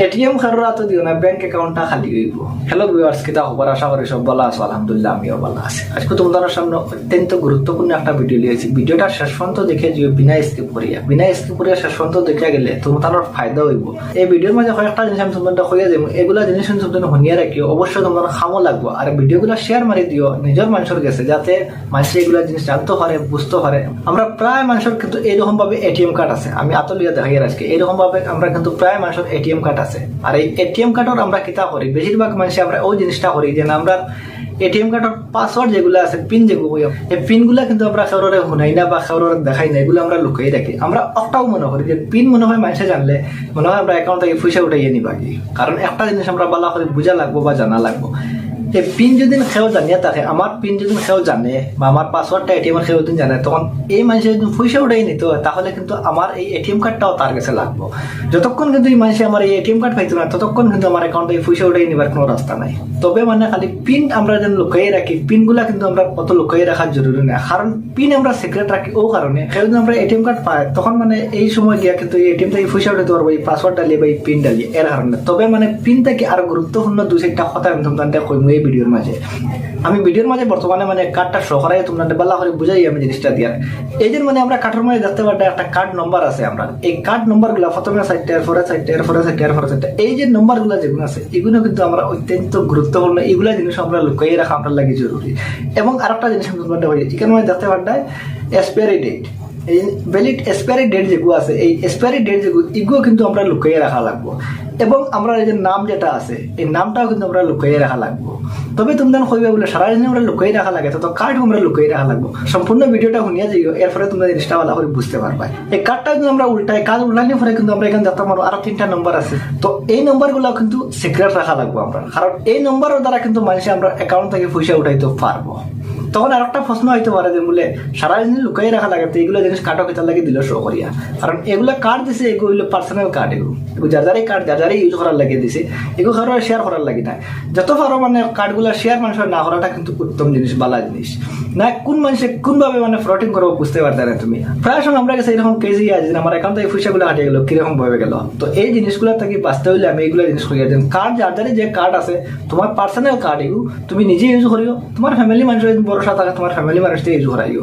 ATM কারোর হাতে দিও না ব্যাংক অ্যাকাউন্টটা খালি হইব। হ্যালো ভিউয়ার্স কিতা খবর? আশা করি সব ভালো আছো, আলহামদুলিল্লাহ, আমিও ভালো আছি। আজকে তোমাদের সামনে অত্যন্ত গুরুত্বপূর্ণ একটা ভিডিও লিয়েছি ভিডিওটা শেষ পর্যন্ত দেখে যে বিনা স্কিপ করিয়া। বিনা স্কিপ করিয়া শেষ পর্যন্ত দেখে গেলে তোমার ফায়দা হইব। এই ভিডিওর মাঝে কয়েকটা জিনিস আমি তোমাদের হইয়া যাব এগুলা জিনিস আমি তোমাদের শুনিয়া রাখিও। অবশ্যই তোমার খামো লাগবো। আর ভিডিওগুলো শেয়ার মারি দিও, নিজের মানুষের কাছে, যাতে মানুষ এগুলা জিনিস জানতে পারে, বুঝতে পারে। আমরা প্রায় মানুষের কিন্তু এইরকম ভাবে এটিএম কার্ড আছে। আমি আতলিয়া দেখাই আজকে। এরকম ভাবে আমরা কিন্তু প্রায় মানুষের এটিএম কার্ড আছে। আর এই এটিএম কার্ডের আমরা কিতা করি? বেশিরভাগ মানুষ আমরা ওই জিনিসটা করি যে আমরা এটিএম কার্ডের পাসওয়ার্ড যেগুলো আছে পিন যেগুলো এই পিনগুলা কিন্তু আমরা কারোরে শুনাই না বা কারোর দেখাই না, এগুলো আমরা লুকিয়ে রাখি। আমরা একটাও মনে করি যে পিন মনে হয় মানুষে জানলে, মনে হয় আমরা অ্যাকাউন্ট থেকে পয়সা উঠাইয়ে নিবা কি? কারণ একটা জিনিস আমরা বালা করে বোঝা লাগবো বা জানা লাগবো। পিন যদি সেও জানিয়ে থাকে আমার পিন যদি সেও জানে বা আমার পাসওয়ার্ডটা এটিএম এর সেও যদি জানে, তখন এই মানুষ যদি পয়সা উঠাই নিত, তাহলে কিন্তু আমার এই এটিএম কার্ডটাও তার কাছে লাগবো। যতক্ষণ কিন্তু এই মানুষ আমার এই এটিএম কার্ড পাইতো না ততক্ষণ কিন্তু আমার অ্যাকাউন্টে এই পয়সা উঠাই নিবার কোনো রাস্তা নাই। তবে মানে খালি পিন আমরা যেন লুকাই রাখি পিনগুলা কিন্তু আমরা অত লুকাই রাখার জরুরি না কারণ পিন আমরা সিক্রেট রাখি ও কারণে কেউ যদি আমরা এটিএম কার্ড পাই, তখন মানে এই সময় গিয়া কিন্তু এই এটিএম থেকে পয়সা উঠাতে পারব, এই পাসওয়ার্ড ডালিয়ে বা এই পিন ডালিয়ে এর কারণে তবে মানে পিন থেকে আরও গুরুত্বপূর্ণ দু চারটা কথা আমি তোমাদের কইমু এই ভিডিওর মাঝে। আমি ভিডিওর মাঝে বর্তমানে মানে কার্ডটা সহরাই তোমাদের বালা করে বুঝাই আমি জিনিসটা দিয়ার এই যে মানে আমরা কাঠের মাঝে দেখতে পারতে একটা কার্ড নম্বর আছে আমরা। এই কার্ড নম্বরগুলা প্রথমে সাইডটা এর পরে সাইডটা এই যে নম্বরগুলা যেগুলো আছে, এগুলো কিন্তু আমরা অত্যন্ত গুরুত্বপূর্ণ। এগুলা জিনিস আমরা লুকাই রাখা আমরা লাগে জরুরি। এবং আরেকটা জিনিস আমি তোমাদের হয়ে এখানে মানে দেখতে পারতে এক্সপায়ারি ডেট এই ভ্যালিড এক্সপায়ারি ডেট যেগুলো আছে, এই এক্সপায়ারি ডেট যেগুলো এগুলো কিন্তু আমরা লুকাইয়ে রাখা লাগবো। এবং আমরা এই যে নাম যেটা আছে, এই নামটাও কিন্তু আমরা লুকাইয়ে রাখা লাগবো। তবে তুমি দেন কইবে বলে, সারা দিন আমরা লুকাই রাখা লাগে তো কার্ড আমরা লুকাই রাখা লাগবো। সম্পূর্ণ ভিডিওটা শুনিয়া যাইও, এরপরে তোমরা জিনিসটা ভালো করে বুঝতে পারবা। এই কার্ডটা কিন্তু আমরা উল্টাই কাজ উল্টানোর পরে কিন্তু আমরা এখানে দেখতে পারব আরও তিনটা নম্বর আছে। তো এই নম্বরগুলো কিন্তু সিক্রেট রাখা লাগবো আমরা। কারণ এই নম্বরের দ্বারা কিন্তু মানুষ আমরা অ্যাকাউন্ট থেকে পয়সা উঠাইতে পারব। তখন আর একটা প্রশ্ন হইতে পারে যে বলে, সারা দিন লুকাই রাখা লাগে, তো এগুলো জিনিস কাটো খেতে লাগে দিল শো করিয়া। কারণ এগুলো কার্ড দিছে, এগুলো পার্সোনাল কার্ড এগুলো। যার যারাই কার্ড যার ইউজ করার লাগে দিছে এগুলো কারও শেয়ার করার লাগে না যত পারো মানে কার্ডগুলো শেয়ার মানুষের না করাটা কিন্তু উত্তম জিনিস বালা জিনিস না, কোন মানুষে কোনভাবে মানে ফ্রটিং করব বুঝতে পারতে না তুমি? প্রায় সময় আমরা কাছে এরকম কেজি আছে আমার অ্যাকাউন্ট থেকে পয়সাগুলো হারিয়ে গেলো, কীরকম ভাবে গেল। তো এই জিনিসগুলো থেকে বাঁচতে হইলে আমি এইগুলো জিনিস করিয়া দিন কার্ড যার যারে যে কার্ড আছে তোমার পার্সোনাল কার্ড এগুলো তুমি নিজে ইউজ করিও তোমার ফ্যামিলি মানুষের ভরসা থাকে তোমার ফ্যামিলি মানুষ ইউজ করাইও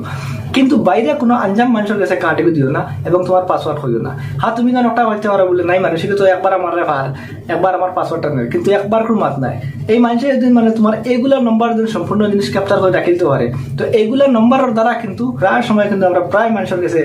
কিন্তু বাইরে কোনো আঞ্জাম মানুষের কাছে কার্ড দিও না এবং তোমার পাসওয়ার্ড হইও না। হ্যাঁ তুমি কেন একটা হইতে পারো বলে, নাই মানুষকে তো একবার আমার ভার একবার আমার পাসওয়ার্ডটা নেই। কিন্তু একবার কোনো মাত নাই। এই মানুষের যদি মানে তোমার এইগুলা নম্বর যদি সম্পূর্ণ জিনিস ক্যাপচার করে রাখিতে পারে, তো এইগুলা নম্বরের দ্বারা কিন্তু প্রায় সময় কিন্তু আমরা প্রায় মানুষের কাছে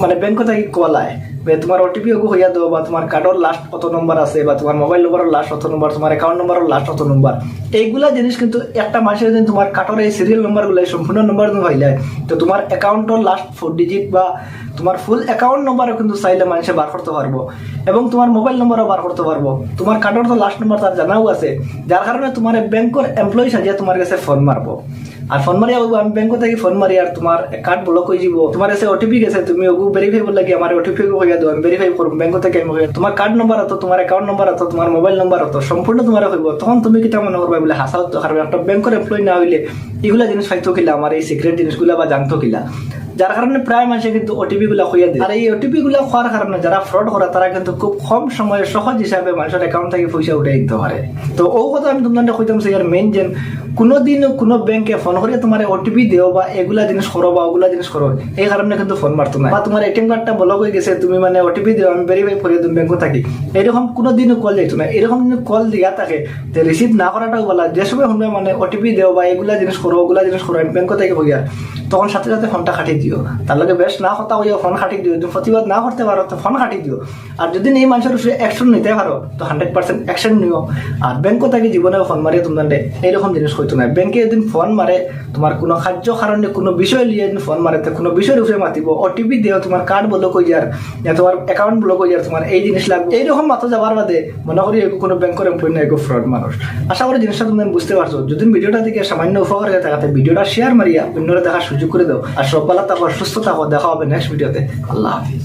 মানে ব্যাংক থেকে কলায় তোমার ওটিপি ওগু হইয়া দেবো বা তোমার কার্ডর লাস্ট কত নম্বর আছে বা তোমার মোবাইল নম্বরের লাস্ট কত নম্বর তোমার অ্যাকাউন্ট নম্বরের লাস্ট কত নম্বর এইগুলা জিনিস কিন্তু একটা মানুষের যদি তোমার কার্ডর এই সিরিয়াল নম্বরগুলো সম্পূর্ণ নম্বর হইলে, তো তোমার অ্যাকাউন্টর লাস্ট ফোর ডিজিট বা তোমার ফুল অ্যাকাউন্ট নম্বরও কিন্তু চাইলে মানুষে বার করতে পারব। এবং তোমার মোবাইল নম্বরও বার করতে পারব। তোমার কার্ডর তো লাস্ট নম্বর তার জানাও আছে যার কারণে তোমার ব্যাংকের এমপ্লয়ি সাজিয়ে তোমার কাছে ফোন মারবো আর ফোন মারি আমি ব্যাংক থেকে ফোন মারি আর তোমার কার্ড ব্লক হয়ে যাব। তোমার কাছে ওটিপি গেছে, তুমি ওগু ভেরিফাই বললে কি আমার ওটিপি হইয়া দাও আমি ভেরিফাই করব ব্যাংক থেকে আমি তোমার কার্ড নম্বর আতো তোমার অ্যাকাউন্ট নম্বর আতো তোমার মোবাইল নম্বর আতো সম্পূর্ণ তোমার হইব তখন তুমি কিটা মনে করবা বলে হাসাও তো কারণ একটা ব্যাংকের এমপ্লয়ি না হইলে এগুলা জিনিস পাইতো কিলা আমার এই সিক্রেট জিনিসগুলা বা জানতো কিলা যার কারণে প্রায় মানুষে কিন্তু ওটিপি গুলা হইয়া দেয়। আর এই ওটিপি গুলা হওয়ার কারণে যারা ফ্রড করে তারা কিন্তু খুব কম সময়ে সহজ হিসাবে মানুষের অ্যাকাউন্ট থেকে পয়সা উঠে দিতে পারে তো ও কথা আমি তোমাদের কইতাম সে মেইন যে কোনোদিন কোনো ব্যাংকে ফোন করিয়া তোমার ওটিপি দেও বা এগুলা জিনিস করো বা ওগুলা জিনিস করো, এই কারণে কিন্তু ফোন মারতো না। বা তোমার এটিএম কার্ডটা ব্লক হয়ে গেছে, তুমি মানে ওটিপি দিও, আমি ভেরিফাই করিয়ে তুমি ব্যাংকে থাকি। এরকম কোনোদিনও কল যাইতো না। এরকম কল দিয়া থাকে, তো রিসিভ না করাটাও বলা যে সময় শুনবে মানে ওটিপি দেও বা এগুলা জিনিস করো, ওগুলা জিনিস করো, আমি ব্যাংক থেকে হইয়া তখন সাথে সাথে ফোনটা কাটি দিও। তার লগে বেশ না কথা হইয়া ফোন কাটি দিও। যদি প্রতিবাদ না করতে পারো, তো ফোন কাটি দিও। আর যদি এই মানুষের অ্যাকশন নিতে পারো, তো হান্ড্রেড পার্সেন্ট অ্যাকশন নিও। আর ব্যাংক থেকে জীবনে ফোন মারিয়ে তোমার এইরকম জিনিস হইতো না ব্যাংকে যদি ফোন মারে তোমার কোনো কার্য কারণে কোনো বিষয় নিয়ে যদি ফোন মারে তো কোনো বিষয়ের উপরে মাতিব। ওটিপি দিও তোমার কার্ড ব্লক হয়ে যার তোমার অ্যাকাউন্ট ব্লক হয়ে যার তোমার এই জিনিস লাগবে এইরকম মাথা যাবার বাদে মনে করি কোনো ব্যাংকের এমপ্লয় না এগো ফ্রড মানুষ আশা করি জিনিসটা তুমি বুঝতে পারছ। যদি ভিডিওটা থেকে সামান্য উপকার হয়ে থাকে ভিডিওটা শেয়ার মারিয়া অন্যরা দেখার সুযোগ করে দাও। আর সব বেলা থাকো, সুস্থ থাকো, দেখা হবে নেক্সট ভিডিওতে আল্লাহ হাফিজ।